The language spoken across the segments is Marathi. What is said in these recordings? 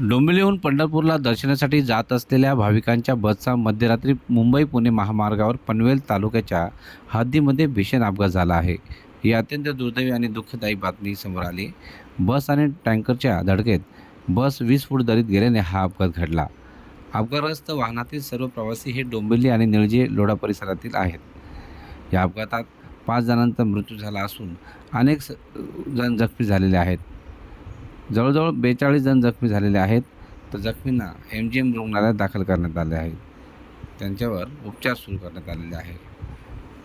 डोंबिवलीहून पंढरपूरला दर्शनासाठी जात असलेल्या भाविकांच्या बसचा मध्यरात्री मुंबई पुणे महामार्गावर पनवेल तालुक्याच्या हद्दीमध्ये भीषण अपघात झाला आहे. ही अत्यंत दुर्दैवी आणि दुःखदायी बातमी समोर आली. बस आणि टँकरच्या धडकेत बस वीस फूट दरीत गेल्याने हा अपघात घडला. अपघातग्रस्त वाहनातील सर्व प्रवासी हे डोंबिवली आणि निळजे लोढा परिसरातील आहेत. या अपघातात पाच जणांचा मृत्यू झाला असून अनेक स- जण जखमी झालेले आहेत. जवळजवळ बेचाळीस जण जखमी झालेले आहेत. तर जखमींना एम जी एम रुग्णालयात दाखल करण्यात आले आहे. त्यांच्यावर उपचार सुरू करण्यात आलेले आहे.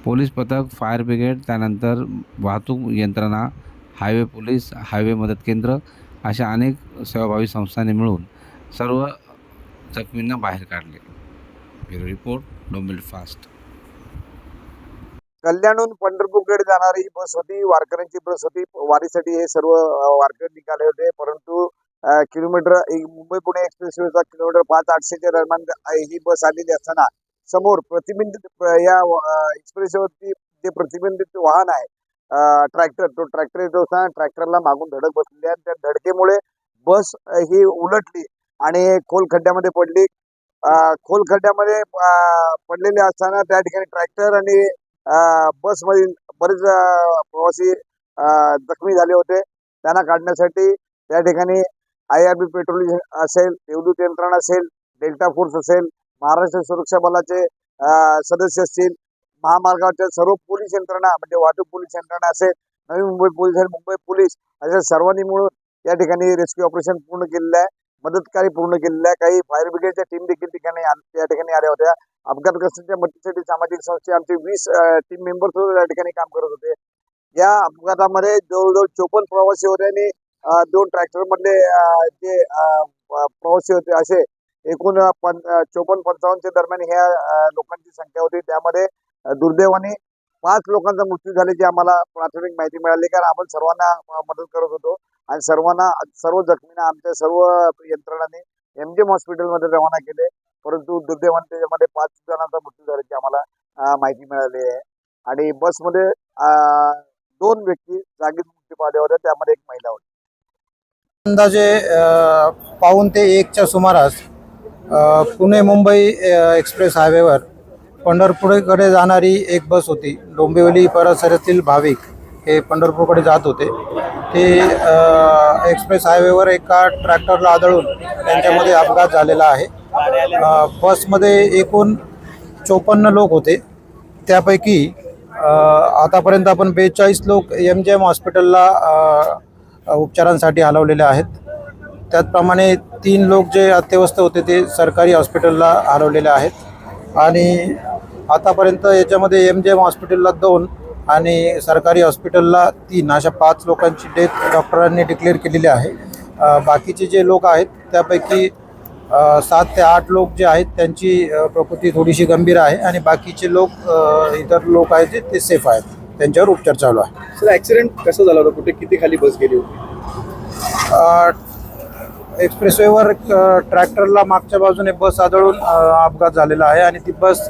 पोलीस पथक फायर ब्रिगेड त्यानंतर वाहतूक यंत्रणा हायवे पोलीस हायवे मदत केंद्र अशा अनेक सेवाभावी संस्थांनी मिळून सर्व जखमींना बाहेर काढले. Bureau report डोंबिल fast. कल्याणहून पंढरपूरकडे जाणारी ही बस होती वारकऱ्यांची बस होती. वारीसाठी हे सर्व वारकरी निघाले होते. परंतु किलोमीटर मुंबई पुणे एक्सप्रेसवेचा किलोमीटर पाच आठशेच्या दरम्यान ही बस आलेली असताना समोर प्रतिबिंबित या या एक्सप्रेसवरती जे प्रतिबिंबित वाहन आहे ट्रॅक्टर तो ट्रॅक्टर येतो असताना ट्रॅक्टरला मागून धडक बसलेली आहे. त्या धडकेमुळे बस ही उलटली आणि खोल खड्ड्यामध्ये पडली. खोल खड्ड्यामध्ये पडलेली पडलेले असताना त्या ठिकाणी ट्रॅक्टर आणि बसमधील बरेच प्रवासी अ, जखमी झाले होते. त्यांना काढण्यासाठी त्या ठिकाणी आय आर बी पेट्रोल असेल देवदूत यंत्रणा असेल डेल्टा फोर्स असेल महाराष्ट्र सुरक्षा बलाचे सदस्य असतील महामार्गाच्या सर्व पोलीस यंत्रणा म्हणजे वाहतूक पोलीस यंत्रणा असेल नवी मुंबई पोलीस आणि मुंबई पोलीस अशा सर्वांनी मिळून या ठिकाणी रेस्क्यू ऑपरेशन पूर्ण केलेलं आहे. मदतकार्य पूर्ण केलेल्या काही फायर ब्रिगेडच्या टीम देखील ठिकाणी या ठिकाणी आल्या होत्या. अपघातग्रस्तांच्या मदतीसाठी सामाजिक संस्थे आमचे वीस टीम मेंबर्स या ठिकाणी काम करत होते. या अपघातामध्ये जवळजवळ चोपन्न प्रवासी होते आणि दोन ट्रॅक्टर मधले जे प्रवासी होते असे एकूण पन पं चोपन्न पंचावन्नच्या दरम्यान ह्या लोकांची संख्या होती. त्यामध्ये दुर्दैवाने पाच लोकांचा मृत्यू झाल्याची आम्हाला प्राथमिक माहिती मिळाली. कारण आपण सर्वांना मदत करत होतो. आणि सर्वांना सर्व जखमींना आमच्या सर्व यंत्रणांनी एम जी एम हॉस्पिटलमध्ये रवाना केले. परंतु दुर्दैवाने त्याच्यामध्ये पाच जणांचा मृत्यू झाल्याची आम्हाला माहिती मिळाली आहे. आणि बसमध्ये अ, दोन व्यक्ती जागीच मृत्यू पावल्या होत्या. त्यामध्ये एक महिला होती. अंदाजे पाऊन ते एकच्या सुमारास अ, पुणे मुंबई एक्सप्रेस हायवेवर पंढरपूरकडे जाणारी एक बस होती. डोंबिवली परिसरातील भाविक. हे पंढरपूरकडे जात होते. ते एक्सप्रेस हायवेवर एका ट्रॅक्टरला आदळून त्यांच्यामध्ये अपघात झालेला आहे. बसमध्ये एकूण चोपन्न लोक होते. त्यापैकी आतापर्यंत आपण बेचाळीस लोक एम जे एम हॉस्पिटलला उपचारांसाठी हलवलेले आहेत. त्याचप्रमाणे तीन लोक जे अत्यवस्थ होते ते सरकारी हॉस्पिटलला हलवलेले आहेत. आणि आतापर्यंत याच्यामध्ये एम जे एम हॉस्पिटलला दोन आणि सरकारी हॉस्पिटलला तीन अशा पाच लोकांची डेथ डॉक्टरांनी डिक्लेअर केलेली आहे. बाकीचे जे लोक आहेत त्यापैकी सात ते आठ लोक जे आहेत त्यांची प्रकृती थोडीशी गंभीर आहे आणि बाकीचे लोक इतर लोक आहेत जे ते सेफ आहेत. त्यांच्यावर उपचार चालू आहे. सर ऍक्सिडेंट कसं झाला होता? कुठे किती खाली बस गेली होती? एक्सप्रेसवेवर ट्रॅक्टरला मागच्या बाजूने बस आदळून अपघात झालेला आहे आणि ती बस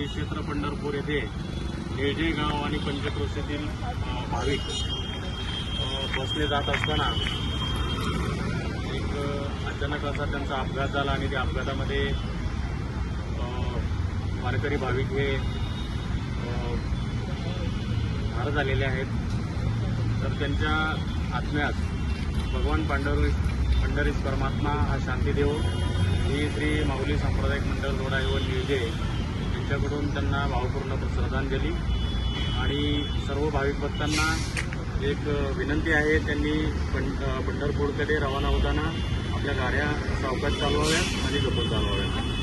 अ, श्री क्षेत्र पंढरपूर येथे निळजे गाव आणि पंचक्रोशीतील भाविक बसले जात असताना एक अचानक असा त्यांचा अपघात झाला आणि त्या अपघातामध्ये वारकरी भाविक हे ठार झालेले आहेत. तर त्यांच्या आत्म्यास भगवान पांडुर पंढरीस परमात्मा हा शांतीदेव ही श्री माऊली सांप्रदायिक मंडळ रोडा व निळजे आमच्याकडून त्यांना भावपूर्ण श्रद्धांजली. आणि सर्व भाविक भक्तांना एक विनंती आहे त्यांनी पं पंढरपूरकडे रवाना होताना आपल्या गाड्या सावकाश चालवाव्यात आणि जपून चालवाव्यात.